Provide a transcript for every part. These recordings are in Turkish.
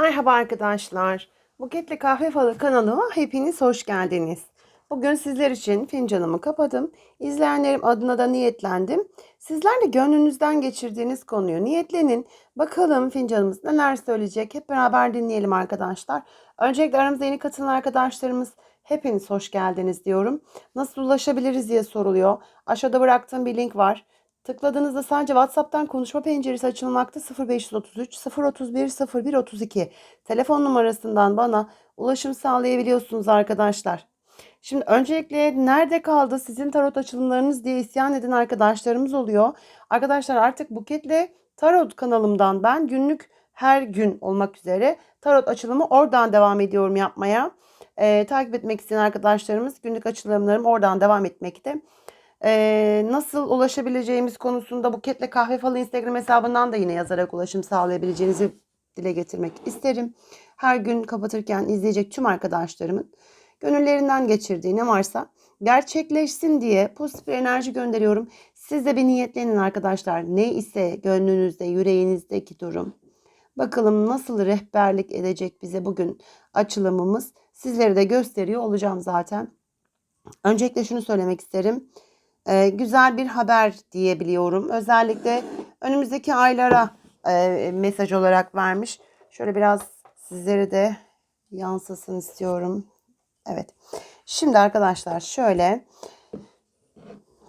Merhaba arkadaşlar. Buketli Kahve Falı kanalıma hepiniz hoş geldiniz. Bugün sizler için fincanımı kapadım. İzleyenlerim adına da niyetlendim. Sizler de gönlünüzden geçirdiğiniz konuyu niyetlenin. Bakalım fincanımız neler söyleyecek. Hep beraber dinleyelim arkadaşlar. Öncelikle aramıza yeni katılan arkadaşlarımız hepiniz hoş geldiniz diyorum. Nasıl ulaşabiliriz diye soruluyor. Aşağıda bıraktığım bir link var. Tıkladığınızda sadece WhatsApp'tan konuşma penceresi açılmakta 0533 031 01 32 telefon numarasından bana ulaşım sağlayabiliyorsunuz arkadaşlar. Şimdi öncelikle nerede kaldı sizin tarot açılımlarınız diye isyan eden arkadaşlarımız oluyor. Arkadaşlar artık Buket'le Tarot kanalımdan ben günlük her gün olmak üzere tarot açılımı oradan devam ediyorum yapmaya. Ee, takip etmek isteyen arkadaşlarımız günlük açılımlarım oradan devam etmekte. Ee, nasıl ulaşabileceğimiz konusunda Buket'le Kahve Falı Instagram hesabından da yine yazarak ulaşım sağlayabileceğinizi dile getirmek isterim. Her gün kapatırken izleyecek tüm arkadaşlarımın gönüllerinden geçirdiği ne varsa gerçekleşsin diye pozitif bir enerji gönderiyorum. Siz de bir niyetlenin arkadaşlar. Ne ise gönlünüzde, yüreğinizdeki durum. Bakalım nasıl rehberlik edecek bize bugün açılımımız. Sizlere de gösteriyor olacağım zaten. Öncelikle şunu söylemek isterim. Ee, güzel bir haber diyebiliyorum. Özellikle önümüzdeki aylara e, mesaj olarak vermiş. Şöyle biraz sizlere de yansısın istiyorum. Evet. Şimdi arkadaşlar şöyle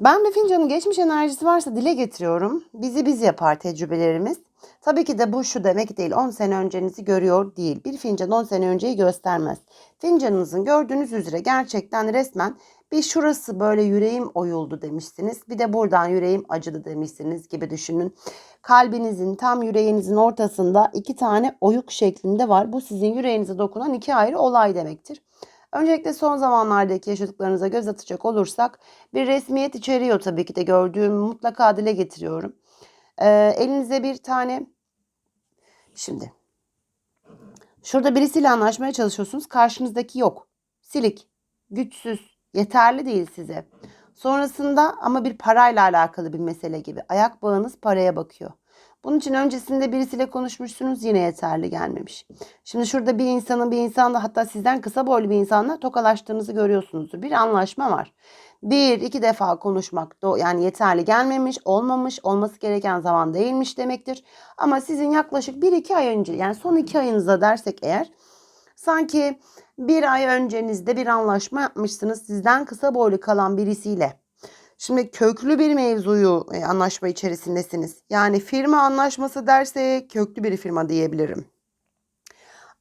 ben bir fincanın geçmiş enerjisi varsa dile getiriyorum. Bizi biz yapar tecrübelerimiz. Tabii ki de bu şu demek değil. 10 sene öncenizi görüyor değil. Bir fincan 10 sene önceyi göstermez. Fincanınızın gördüğünüz üzere gerçekten resmen bir şurası böyle yüreğim oyuldu demişsiniz. Bir de buradan yüreğim acıdı demişsiniz gibi düşünün. Kalbinizin tam yüreğinizin ortasında iki tane oyuk şeklinde var. Bu sizin yüreğinize dokunan iki ayrı olay demektir. Öncelikle son zamanlardaki yaşadıklarınıza göz atacak olursak bir resmiyet içeriyor tabii ki de gördüğüm mutlaka dile getiriyorum. Ee, elinize bir tane şimdi şurada birisiyle anlaşmaya çalışıyorsunuz. Karşınızdaki yok. Silik, güçsüz, yeterli değil size. Sonrasında ama bir parayla alakalı bir mesele gibi. Ayak bağınız paraya bakıyor. Bunun için öncesinde birisiyle konuşmuşsunuz yine yeterli gelmemiş. Şimdi şurada bir insanın bir insanla hatta sizden kısa boylu bir insanla tokalaştığınızı görüyorsunuzdur. Bir anlaşma var. Bir iki defa konuşmak yani yeterli gelmemiş, olmamış, olması gereken zaman değilmiş demektir. Ama sizin yaklaşık bir iki ay önce yani son iki ayınızda dersek eğer sanki bir ay öncenizde bir anlaşma yapmışsınız sizden kısa boylu kalan birisiyle. Şimdi köklü bir mevzuyu e, anlaşma içerisindesiniz. Yani firma anlaşması derse köklü bir firma diyebilirim.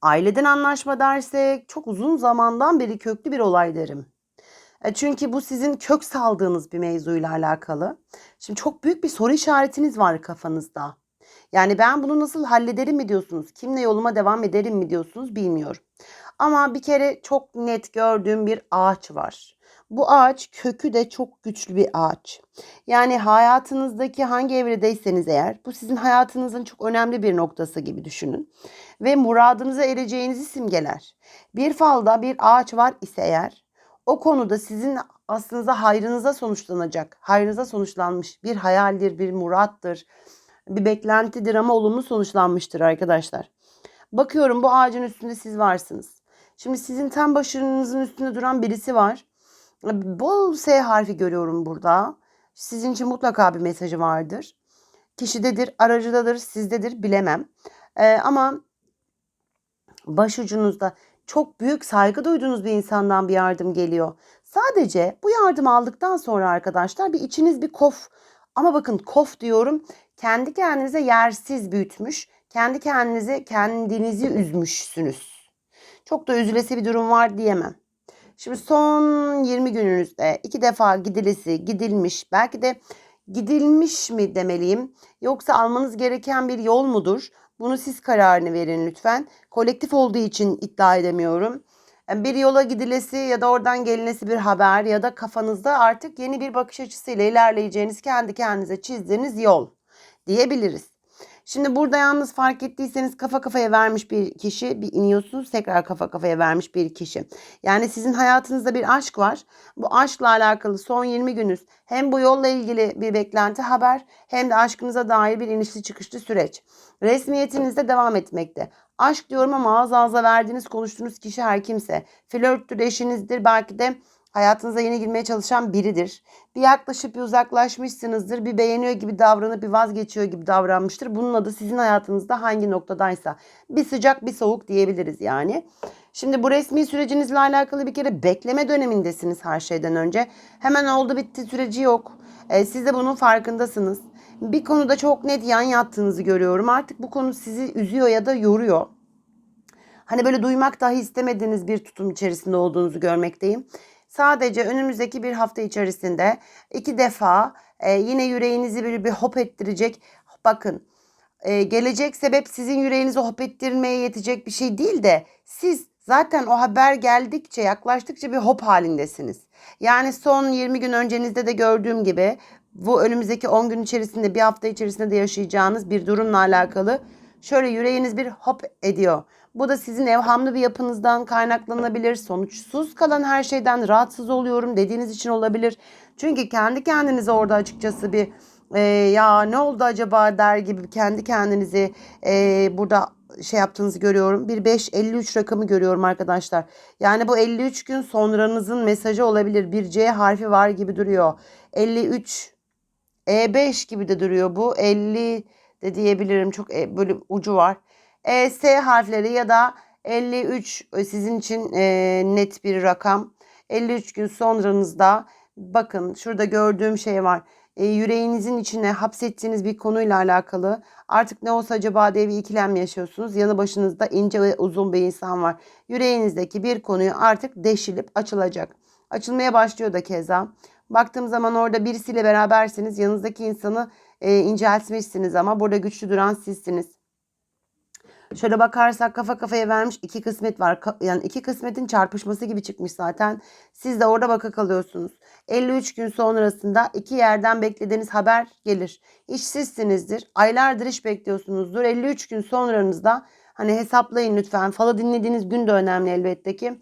Aileden anlaşma derse çok uzun zamandan beri köklü bir olay derim. E, çünkü bu sizin kök saldığınız bir mevzuyla alakalı. Şimdi çok büyük bir soru işaretiniz var kafanızda. Yani ben bunu nasıl hallederim mi diyorsunuz? Kimle yoluma devam ederim mi diyorsunuz bilmiyorum. Ama bir kere çok net gördüğüm bir ağaç var. Bu ağaç kökü de çok güçlü bir ağaç. Yani hayatınızdaki hangi evredeyseniz eğer bu sizin hayatınızın çok önemli bir noktası gibi düşünün. Ve muradınıza ereceğinizi simgeler. Bir falda bir ağaç var ise eğer o konuda sizin aslında hayrınıza sonuçlanacak, hayrınıza sonuçlanmış bir hayaldir, bir murattır, bir beklentidir ama olumlu sonuçlanmıştır arkadaşlar. Bakıyorum bu ağacın üstünde siz varsınız. Şimdi sizin tam başınızın üstünde duran birisi var. Bol S harfi görüyorum burada. Sizin için mutlaka bir mesajı vardır. Kişidedir, aracıdadır, sizdedir bilemem. Ee, ama başucunuzda çok büyük saygı duyduğunuz bir insandan bir yardım geliyor. Sadece bu yardım aldıktan sonra arkadaşlar bir içiniz bir kof. Ama bakın kof diyorum kendi kendinize yersiz büyütmüş. Kendi kendinize kendinizi üzmüşsünüz. Çok da üzülesi bir durum var diyemem. Şimdi son 20 gününüzde iki defa gidilisi, gidilmiş, belki de gidilmiş mi demeliyim yoksa almanız gereken bir yol mudur? Bunu siz kararını verin lütfen. Kolektif olduğu için iddia edemiyorum. Bir yola gidilesi ya da oradan gelinesi bir haber ya da kafanızda artık yeni bir bakış açısıyla ilerleyeceğiniz kendi kendinize çizdiğiniz yol diyebiliriz. Şimdi burada yalnız fark ettiyseniz kafa kafaya vermiş bir kişi, bir iniyorsunuz tekrar kafa kafaya vermiş bir kişi. Yani sizin hayatınızda bir aşk var. Bu aşkla alakalı son 20 günüz hem bu yolla ilgili bir beklenti haber hem de aşkınıza dair bir inişli çıkışlı süreç. Resmiyetinizde devam etmekte. Aşk diyorum ama ağız ağza verdiğiniz konuştuğunuz kişi her kimse. Flörttür, eşinizdir, belki de hayatınıza yeni girmeye çalışan biridir. Bir yaklaşıp bir uzaklaşmışsınızdır. Bir beğeniyor gibi davranıp bir vazgeçiyor gibi davranmıştır. Bunun adı sizin hayatınızda hangi noktadaysa. Bir sıcak bir soğuk diyebiliriz yani. Şimdi bu resmi sürecinizle alakalı bir kere bekleme dönemindesiniz her şeyden önce. Hemen oldu bitti süreci yok. Ee, siz de bunun farkındasınız. Bir konuda çok net yan yattığınızı görüyorum. Artık bu konu sizi üzüyor ya da yoruyor. Hani böyle duymak dahi istemediğiniz bir tutum içerisinde olduğunuzu görmekteyim. Sadece önümüzdeki bir hafta içerisinde iki defa e, yine yüreğinizi bir, bir hop ettirecek. Bakın e, gelecek sebep sizin yüreğinizi hop ettirmeye yetecek bir şey değil de siz zaten o haber geldikçe yaklaştıkça bir hop halindesiniz. Yani son 20 gün öncenizde de gördüğüm gibi bu önümüzdeki 10 gün içerisinde bir hafta içerisinde de yaşayacağınız bir durumla alakalı şöyle yüreğiniz bir hop ediyor. Bu da sizin evhamlı bir yapınızdan kaynaklanabilir. Sonuçsuz kalan her şeyden rahatsız oluyorum dediğiniz için olabilir. Çünkü kendi kendinize orada açıkçası bir e, ya ne oldu acaba der gibi kendi kendinizi e, burada şey yaptığınızı görüyorum. Bir 5-53 rakamı görüyorum arkadaşlar. Yani bu 53 gün sonranızın mesajı olabilir. Bir C harfi var gibi duruyor. 53 E5 gibi de duruyor bu. 50 de diyebilirim. Çok e, böyle ucu var. E, S harfleri ya da 53 sizin için e, net bir rakam. 53 gün sonranızda bakın şurada gördüğüm şey var. E, yüreğinizin içine hapsettiğiniz bir konuyla alakalı artık ne olsa acaba diye bir ikilem yaşıyorsunuz. Yanı başınızda ince ve uzun bir insan var. Yüreğinizdeki bir konuyu artık deşilip açılacak. Açılmaya başlıyor da keza. Baktığım zaman orada birisiyle berabersiniz. Yanınızdaki insanı e, inceltmişsiniz ama burada güçlü duran sizsiniz. Şöyle bakarsak kafa kafaya vermiş iki kısmet var. Yani iki kısmetin çarpışması gibi çıkmış zaten. Siz de orada baka kalıyorsunuz. 53 gün sonrasında iki yerden beklediğiniz haber gelir. İşsizsinizdir. Aylardır iş bekliyorsunuzdur. 53 gün sonranızda hani hesaplayın lütfen. Falı dinlediğiniz gün de önemli elbette ki.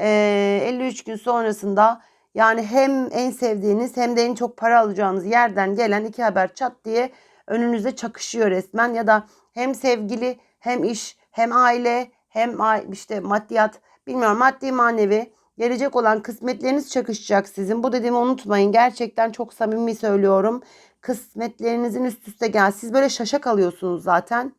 Ee, 53 gün sonrasında yani hem en sevdiğiniz hem de en çok para alacağınız yerden gelen iki haber çat diye önünüze çakışıyor resmen ya da hem sevgili hem iş hem aile hem işte maddiyat bilmiyorum maddi manevi gelecek olan kısmetleriniz çakışacak sizin. Bu dediğimi unutmayın. Gerçekten çok samimi söylüyorum. Kısmetlerinizin üst üste gel. Siz böyle şaşa kalıyorsunuz zaten.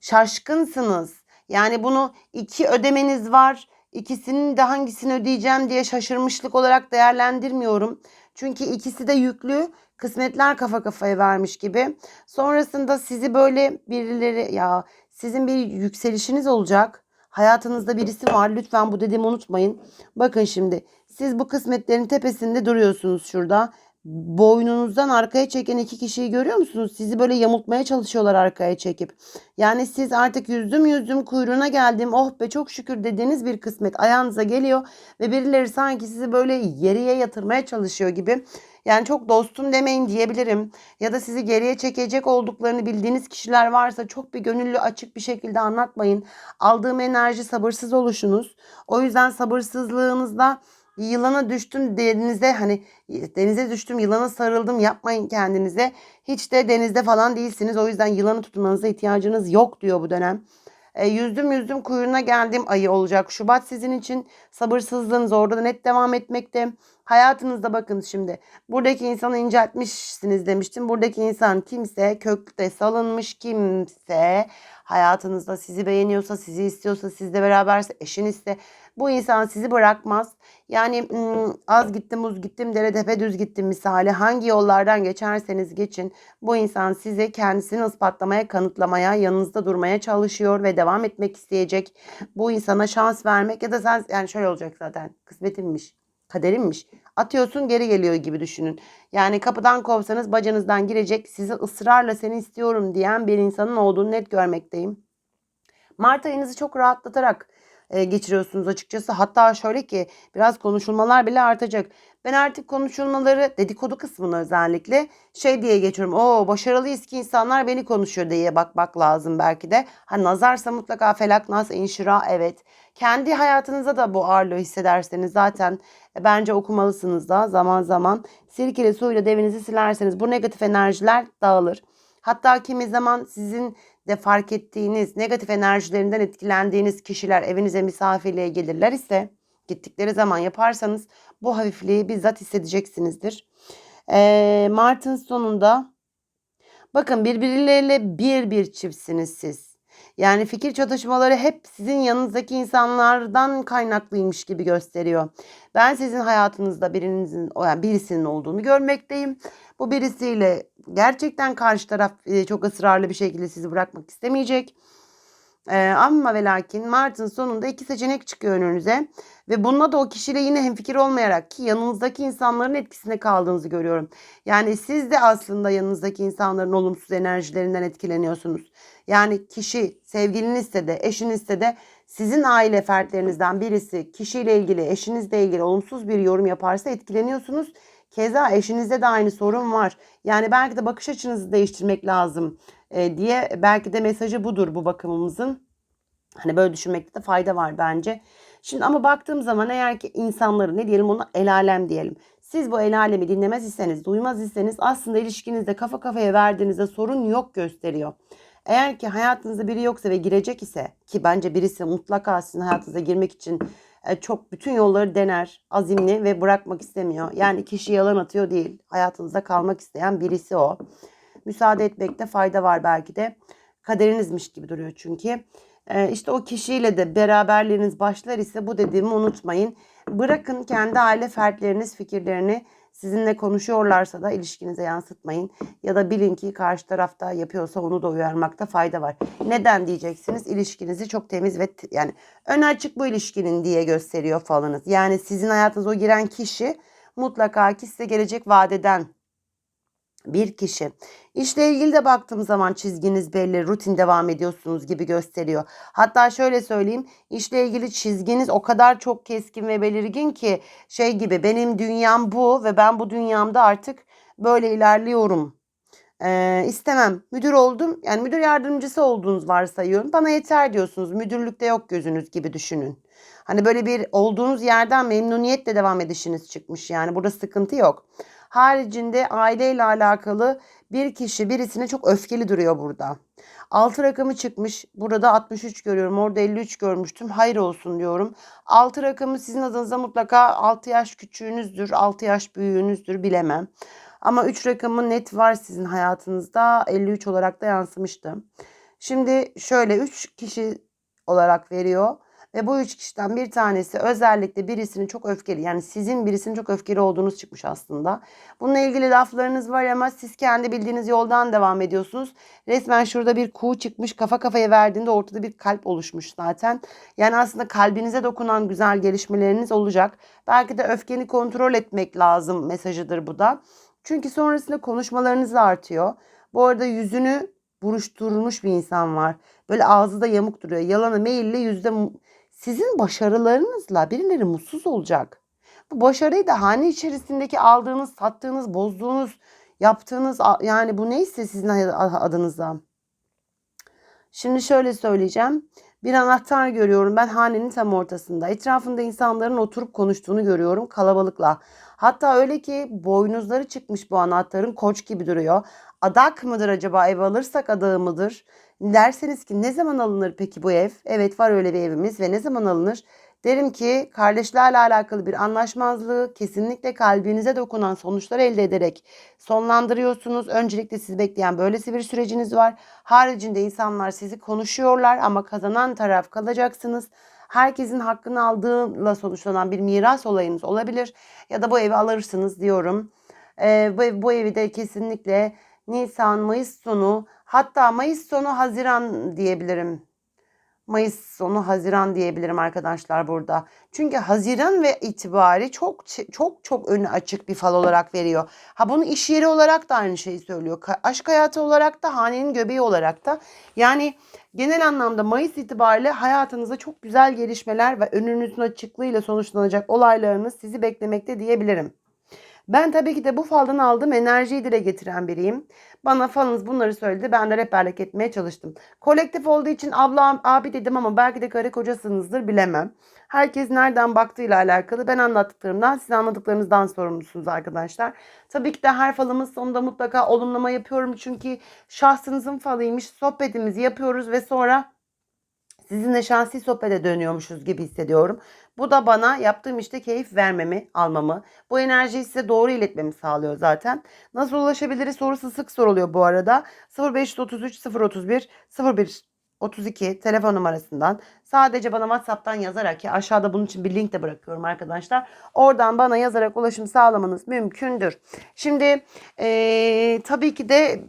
Şaşkınsınız. Yani bunu iki ödemeniz var. İkisinin de hangisini ödeyeceğim diye şaşırmışlık olarak değerlendirmiyorum. Çünkü ikisi de yüklü kısmetler kafa kafaya vermiş gibi. Sonrasında sizi böyle birileri ya sizin bir yükselişiniz olacak. Hayatınızda birisi var. Lütfen bu dediğimi unutmayın. Bakın şimdi siz bu kısmetlerin tepesinde duruyorsunuz şurada. Boynunuzdan arkaya çeken iki kişiyi görüyor musunuz? Sizi böyle yamultmaya çalışıyorlar arkaya çekip. Yani siz artık yüzdüm yüzdüm kuyruğuna geldim oh be çok şükür dediğiniz bir kısmet ayağınıza geliyor. Ve birileri sanki sizi böyle yeriye yatırmaya çalışıyor gibi. Yani çok dostum demeyin diyebilirim. Ya da sizi geriye çekecek olduklarını bildiğiniz kişiler varsa çok bir gönüllü açık bir şekilde anlatmayın. Aldığım enerji sabırsız oluşunuz. O yüzden sabırsızlığınızda yılana düştüm denize hani denize düştüm yılana sarıldım yapmayın kendinize. Hiç de denizde falan değilsiniz. O yüzden yılanı tutmanıza ihtiyacınız yok diyor bu dönem. E, yüzdüm yüzdüm kuyruğuna geldim ayı olacak. Şubat sizin için sabırsızlığınız orada da net devam etmekte. Hayatınızda bakın şimdi. Buradaki insanı inceltmişsiniz demiştim. Buradaki insan kimse kökte salınmış kimse hayatınızda sizi beğeniyorsa, sizi istiyorsa, sizle beraberse, eşinizse bu insan sizi bırakmaz. Yani az gittim uz gittim dere tepe düz gittim misali hangi yollardan geçerseniz geçin bu insan size kendisini ispatlamaya kanıtlamaya yanınızda durmaya çalışıyor ve devam etmek isteyecek. Bu insana şans vermek ya da sen yani şöyle olacak zaten kısmetimmiş kaderimmiş. Atıyorsun geri geliyor gibi düşünün. Yani kapıdan kovsanız bacanızdan girecek sizi ısrarla seni istiyorum diyen bir insanın olduğunu net görmekteyim. Mart ayınızı çok rahatlatarak geçiriyorsunuz açıkçası. Hatta şöyle ki biraz konuşulmalar bile artacak. Ben artık konuşulmaları dedikodu kısmını özellikle şey diye geçiyorum. O başarılıyız ki insanlar beni konuşuyor diye bakmak lazım belki de. Ha nazarsa mutlaka felak nas inşira evet. Kendi hayatınıza da bu ağırlığı hissederseniz zaten e, bence okumalısınız da zaman zaman. Sirkeli suyla devinizi silerseniz bu negatif enerjiler dağılır. Hatta kimi zaman sizin de fark ettiğiniz negatif enerjilerinden etkilendiğiniz kişiler evinize misafirliğe gelirler ise gittikleri zaman yaparsanız bu hafifliği bizzat hissedeceksinizdir. Ee, Mart'ın sonunda bakın birbirleriyle bir bir çiftsiniz siz. Yani fikir çatışmaları hep sizin yanınızdaki insanlardan kaynaklıymış gibi gösteriyor. Ben sizin hayatınızda birinizin, yani birisinin olduğunu görmekteyim. Bu birisiyle gerçekten karşı taraf e, çok ısrarlı bir şekilde sizi bırakmak istemeyecek. Ee, ama ve lakin Mart'ın sonunda iki seçenek çıkıyor önünüze. Ve bununla da o kişiyle yine hemfikir olmayarak ki yanınızdaki insanların etkisinde kaldığınızı görüyorum. Yani siz de aslında yanınızdaki insanların olumsuz enerjilerinden etkileniyorsunuz. Yani kişi sevgilinizse de eşinizse de sizin aile fertlerinizden birisi kişiyle ilgili eşinizle ilgili olumsuz bir yorum yaparsa etkileniyorsunuz. Keza eşinizde de aynı sorun var. Yani belki de bakış açınızı değiştirmek lazım e, diye belki de mesajı budur bu bakımımızın. Hani böyle düşünmekte de fayda var bence. Şimdi ama baktığım zaman eğer ki insanları ne diyelim ona el alem diyelim. Siz bu el alemi dinlemez iseniz, duymaz iseniz aslında ilişkinizde kafa kafaya verdiğinizde sorun yok gösteriyor. Eğer ki hayatınızda biri yoksa ve girecek ise ki bence birisi mutlaka sizin hayatınıza girmek için e, çok bütün yolları dener, azimli ve bırakmak istemiyor. Yani kişi yalan atıyor değil. Hayatınızda kalmak isteyen birisi o. Müsaade etmekte fayda var belki de. Kaderinizmiş gibi duruyor çünkü. E, işte o kişiyle de beraberliğiniz başlar ise bu dediğimi unutmayın. Bırakın kendi aile fertleriniz fikirlerini sizinle konuşuyorlarsa da ilişkinize yansıtmayın. Ya da bilin ki karşı tarafta yapıyorsa onu da uyarmakta fayda var. Neden diyeceksiniz? İlişkinizi çok temiz ve yani ön açık bu ilişkinin diye gösteriyor falınız. Yani sizin hayatınıza o giren kişi mutlaka ki size gelecek vadeden bir kişi. İşle ilgili de baktığım zaman çizginiz belli, rutin devam ediyorsunuz gibi gösteriyor. Hatta şöyle söyleyeyim, işle ilgili çizginiz o kadar çok keskin ve belirgin ki şey gibi benim dünyam bu ve ben bu dünyamda artık böyle ilerliyorum. Ee, istemem. Müdür oldum. Yani müdür yardımcısı olduğunuz varsayıyorum. Bana yeter diyorsunuz. Müdürlükte yok gözünüz gibi düşünün. Hani böyle bir olduğunuz yerden memnuniyetle devam edişiniz çıkmış yani. Burada sıkıntı yok. Haricinde aileyle alakalı bir kişi birisine çok öfkeli duruyor burada. 6 rakamı çıkmış. Burada 63 görüyorum. Orada 53 görmüştüm. Hayır olsun diyorum. 6 rakamı sizin adınıza mutlaka 6 yaş küçüğünüzdür, 6 yaş büyüğünüzdür bilemem. Ama 3 rakamı net var sizin hayatınızda. 53 olarak da yansımıştı. Şimdi şöyle 3 kişi olarak veriyor. Ve bu üç kişiden bir tanesi özellikle birisinin çok öfkeli yani sizin birisinin çok öfkeli olduğunuz çıkmış aslında. Bununla ilgili laflarınız var ama siz kendi bildiğiniz yoldan devam ediyorsunuz. Resmen şurada bir kuğu çıkmış kafa kafaya verdiğinde ortada bir kalp oluşmuş zaten. Yani aslında kalbinize dokunan güzel gelişmeleriniz olacak. Belki de öfkeni kontrol etmek lazım mesajıdır bu da. Çünkü sonrasında konuşmalarınız artıyor. Bu arada yüzünü buruşturmuş bir insan var. Böyle ağzı da yamuk duruyor. Yalanı meyille yüzde sizin başarılarınızla birileri mutsuz olacak. Bu başarıyı da hane içerisindeki aldığınız, sattığınız, bozduğunuz, yaptığınız yani bu neyse sizin adınıza. Şimdi şöyle söyleyeceğim. Bir anahtar görüyorum ben hanenin tam ortasında. Etrafında insanların oturup konuştuğunu görüyorum kalabalıkla. Hatta öyle ki boynuzları çıkmış bu anahtarın koç gibi duruyor. Adak mıdır acaba ev alırsak adağı mıdır? Derseniz ki ne zaman alınır peki bu ev? Evet var öyle bir evimiz ve ne zaman alınır? Derim ki kardeşlerle alakalı bir anlaşmazlığı kesinlikle kalbinize dokunan sonuçlar elde ederek sonlandırıyorsunuz. Öncelikle sizi bekleyen böylesi bir süreciniz var. Haricinde insanlar sizi konuşuyorlar ama kazanan taraf kalacaksınız. Herkesin hakkını aldığıyla sonuçlanan bir miras olayınız olabilir. Ya da bu evi alırsınız diyorum. Ee, bu, bu evi de kesinlikle Nisan, Mayıs sonu hatta Mayıs sonu Haziran diyebilirim. Mayıs sonu Haziran diyebilirim arkadaşlar burada. Çünkü Haziran ve itibari çok çok çok önü açık bir fal olarak veriyor. Ha bunu iş yeri olarak da aynı şeyi söylüyor. Aşk hayatı olarak da hanenin göbeği olarak da. Yani Genel anlamda Mayıs itibariyle hayatınızda çok güzel gelişmeler ve önünüzün açıklığıyla sonuçlanacak olaylarınız sizi beklemekte diyebilirim. Ben tabii ki de bu faldan aldığım enerjiyi dile getiren biriyim. Bana falınız bunları söyledi. Ben de rehberlik etmeye çalıştım. Kolektif olduğu için abla abi dedim ama belki de karı kocasınızdır bilemem. Herkes nereden baktığıyla alakalı. Ben anlattıklarımdan siz anladıklarınızdan sorumlusunuz arkadaşlar. Tabii ki de her falımız sonunda mutlaka olumlama yapıyorum. Çünkü şahsınızın falıymış. Sohbetimizi yapıyoruz ve sonra sizinle şahsi sohbete dönüyormuşuz gibi hissediyorum. Bu da bana yaptığım işte keyif vermemi, almamı, bu enerjiyi size doğru iletmemi sağlıyor zaten. Nasıl ulaşabiliriz sorusu sık soruluyor bu arada. 0533 031 01 32 telefon numarasından sadece bana WhatsApp'tan yazarak ki aşağıda bunun için bir link de bırakıyorum arkadaşlar. Oradan bana yazarak ulaşım sağlamanız mümkündür. Şimdi eee, tabii ki de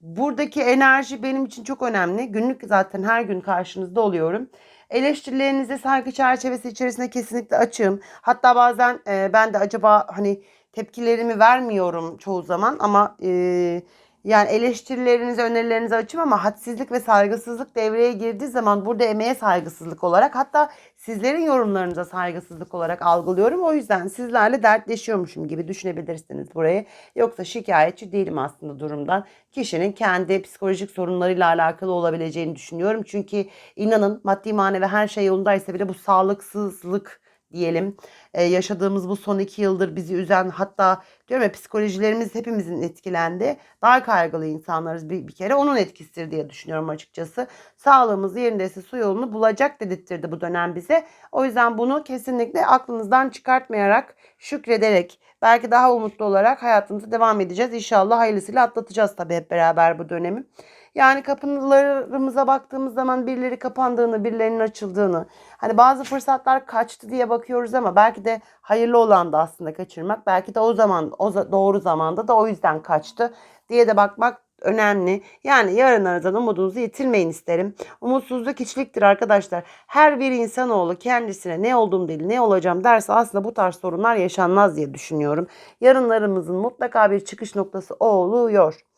Buradaki enerji benim için çok önemli. Günlük zaten her gün karşınızda oluyorum. Eleştirilerinize saygı çerçevesi içerisinde kesinlikle açığım. Hatta bazen e, ben de acaba hani tepkilerimi vermiyorum çoğu zaman ama e, yani eleştirilerinize, önerilerinize açım ama hadsizlik ve saygısızlık devreye girdiği zaman burada emeğe saygısızlık olarak hatta sizlerin yorumlarınıza saygısızlık olarak algılıyorum. O yüzden sizlerle dertleşiyormuşum gibi düşünebilirsiniz burayı. Yoksa şikayetçi değilim aslında durumdan. Kişinin kendi psikolojik sorunlarıyla alakalı olabileceğini düşünüyorum. Çünkü inanın maddi manevi her şey yolundaysa bile bu sağlıksızlık diyelim e, yaşadığımız bu son iki yıldır bizi üzen hatta diyorum ya psikolojilerimiz hepimizin etkilendi. Daha kaygılı insanlarız bir, bir kere onun etkisidir diye düşünüyorum açıkçası. Sağlığımız yerindeyse su yolunu bulacak dedirttirdi bu dönem bize. O yüzden bunu kesinlikle aklınızdan çıkartmayarak şükrederek belki daha umutlu olarak hayatımıza devam edeceğiz. İnşallah hayırlısıyla atlatacağız tabii hep beraber bu dönemi. Yani kapılarımıza baktığımız zaman birileri kapandığını, birilerinin açıldığını, hani bazı fırsatlar kaçtı diye bakıyoruz ama belki de hayırlı olan da aslında kaçırmak. Belki de o zaman, o doğru zamanda da o yüzden kaçtı diye de bakmak önemli. Yani yarınlarınızdan umudunuzu yitirmeyin isterim. Umutsuzluk hiçliktir arkadaşlar. Her bir insanoğlu kendisine ne olduğum değil ne olacağım derse aslında bu tarz sorunlar yaşanmaz diye düşünüyorum. Yarınlarımızın mutlaka bir çıkış noktası oluyor.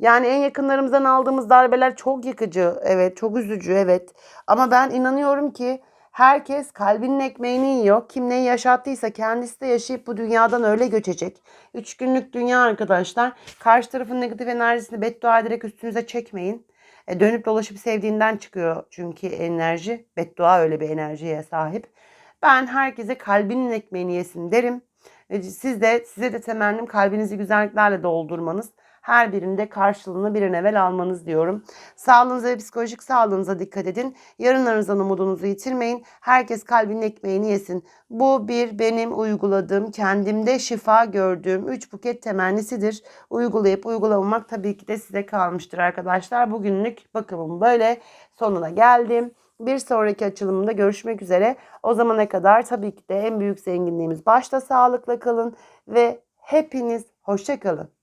Yani en yakınlarımızdan aldığımız darbeler çok yıkıcı. Evet, çok üzücü. Evet. Ama ben inanıyorum ki herkes kalbinin ekmeğini yiyor. Kim neyi yaşattıysa kendisi de yaşayıp bu dünyadan öyle göçecek. Üç günlük dünya arkadaşlar. Karşı tarafın negatif enerjisini beddua ederek üstünüze çekmeyin. E, dönüp dolaşıp sevdiğinden çıkıyor çünkü enerji. Beddua öyle bir enerjiye sahip. Ben herkese kalbinin ekmeğini yesin derim. E, Siz de size de temennim kalbinizi güzelliklerle doldurmanız her birinde karşılığını bir an evvel almanız diyorum. Sağlığınıza ve psikolojik sağlığınıza dikkat edin. Yarınlarınızdan umudunuzu yitirmeyin. Herkes kalbinin ekmeğini yesin. Bu bir benim uyguladığım, kendimde şifa gördüğüm 3 buket temennisidir. Uygulayıp uygulamamak tabii ki de size kalmıştır arkadaşlar. Bugünlük bakımım böyle sonuna geldim. Bir sonraki açılımda görüşmek üzere. O zamana kadar tabii ki de en büyük zenginliğimiz başta sağlıkla kalın ve hepiniz hoşça kalın.